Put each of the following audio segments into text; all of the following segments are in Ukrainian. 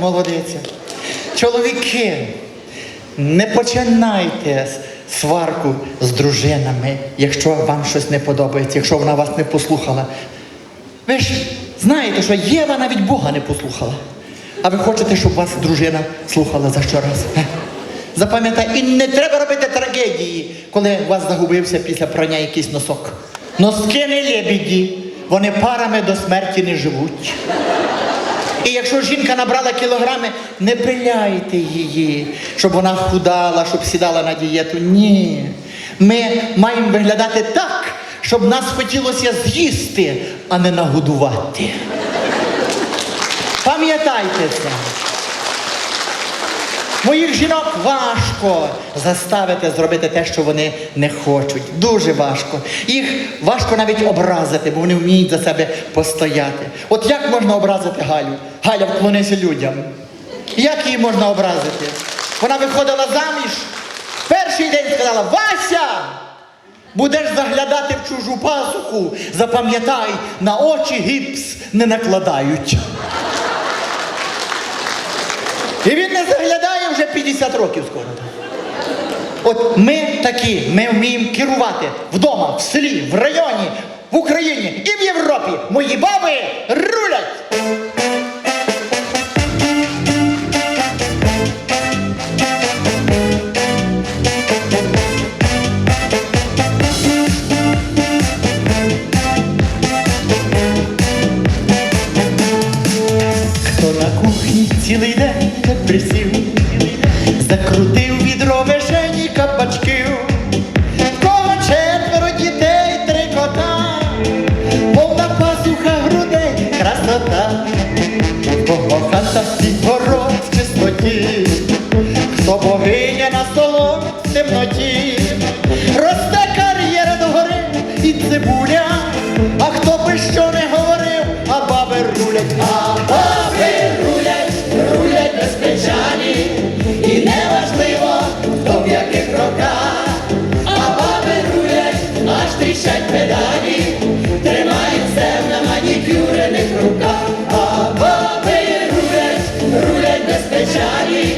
молодиця. Чоловіки, не починайте сварку з дружинами, якщо вам щось не подобається, якщо вона вас не послухала. Ви ж знаєте, що Єва навіть Бога не послухала. А ви хочете, щоб вас дружина слухала за що раз? Запам'ятайте, і не треба робити трагедії, коли у вас загубився після прання якийсь носок. Носки не лебіді, вони парами до смерті не живуть. І якщо жінка набрала кілограми, не пиляйте її, щоб вона худала, щоб сідала на дієту. Ні. Ми маємо виглядати так, щоб нас хотілося з'їсти, а не нагодувати. Пам'ятайте це. Моїх жінок важко заставити зробити те, що вони не хочуть. Дуже важко. Їх важко навіть образити, бо вони вміють за себе постояти. От як можна образити Галю? Галя, вклонися людям. Як її можна образити? Вона виходила заміж, перший день сказала: Вася! Будеш заглядати в чужу пасуху, запам'ятай, на очі гіпс не накладають. І він не заглядає вже 50 років скоро. От ми такі, ми вміємо керувати вдома, в селі, в районі, в Україні і в Європі. Мої баби рулять! Закрутив відро вишені кабачків, коло четверо дітей, три кота, повна пасуха грудей, красота, кого хата і город в чистоті, хто богиня на столом тріщать педалі, тримають себе на манікюрених руках, а баби рулять, рулять без печалі,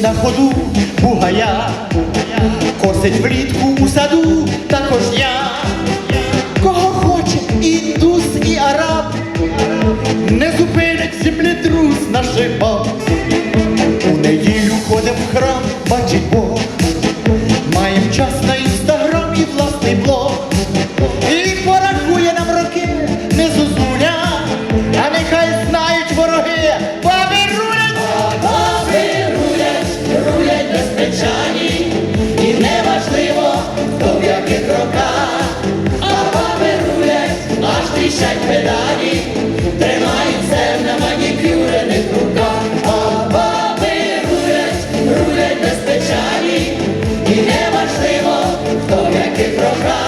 на ходу бугая, косить влітку у саду, також я. Кого хоче індус і араб, не зупинить землетрус наш баб. У неділю ходим в храм, бачить Бог. Тріщать педалі, тримають все на манікюрених руках, а баби рулять, рулять без печалі, і неважливо, хто в яких роках,